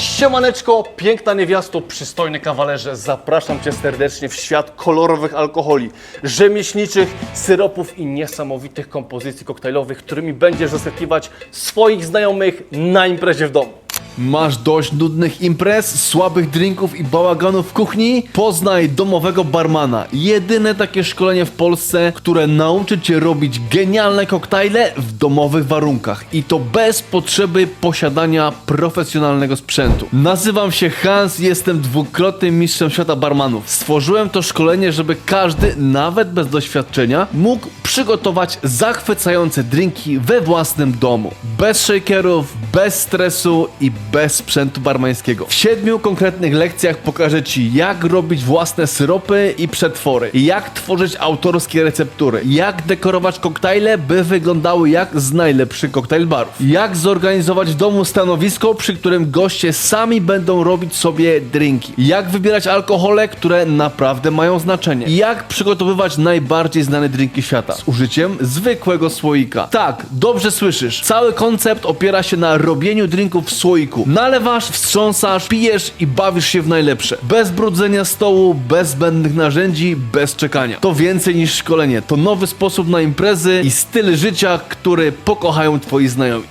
Siemaneczko, piękna niewiasto, przystojny kawalerze, zapraszam Cię serdecznie w świat kolorowych alkoholi, rzemieślniczych syropów i niesamowitych kompozycji koktajlowych, którymi będziesz zaskakiwać swoich znajomych na imprezie w domu. Masz dość nudnych imprez, słabych drinków i bałaganów w kuchni? Poznaj domowego barmana. Jedyne takie szkolenie w Polsce, które nauczy cię robić genialne koktajle w domowych warunkach. I to bez potrzeby posiadania profesjonalnego sprzętu. Nazywam się Hans, jestem dwukrotnym mistrzem świata barmanów. Stworzyłem to szkolenie, żeby każdy, nawet bez doświadczenia, mógł przygotować zachwycające drinki we własnym domu. Bez shakerów, bez stresu i bez sprzętu barmańskiego. W siedmiu konkretnych lekcjach pokażę Ci, jak robić własne syropy i przetwory, jak tworzyć autorskie receptury, jak dekorować koktajle, by wyglądały jak z najlepszych koktajl barów, jak zorganizować w domu stanowisko, przy którym goście sami będą robić sobie drinki, jak wybierać alkohole, które naprawdę mają znaczenie, jak przygotowywać najbardziej znane drinki świata z użyciem zwykłego słoika. Tak, dobrze słyszysz. Cały koncept opiera się na robieniu drinków w słoiku. Nalewasz, wstrząsasz, pijesz i bawisz się w najlepsze. Bez brudzenia stołu, bez zbędnych narzędzi, bez czekania. To więcej niż szkolenie. To nowy sposób na imprezy i styl życia, który pokochają twoi znajomi.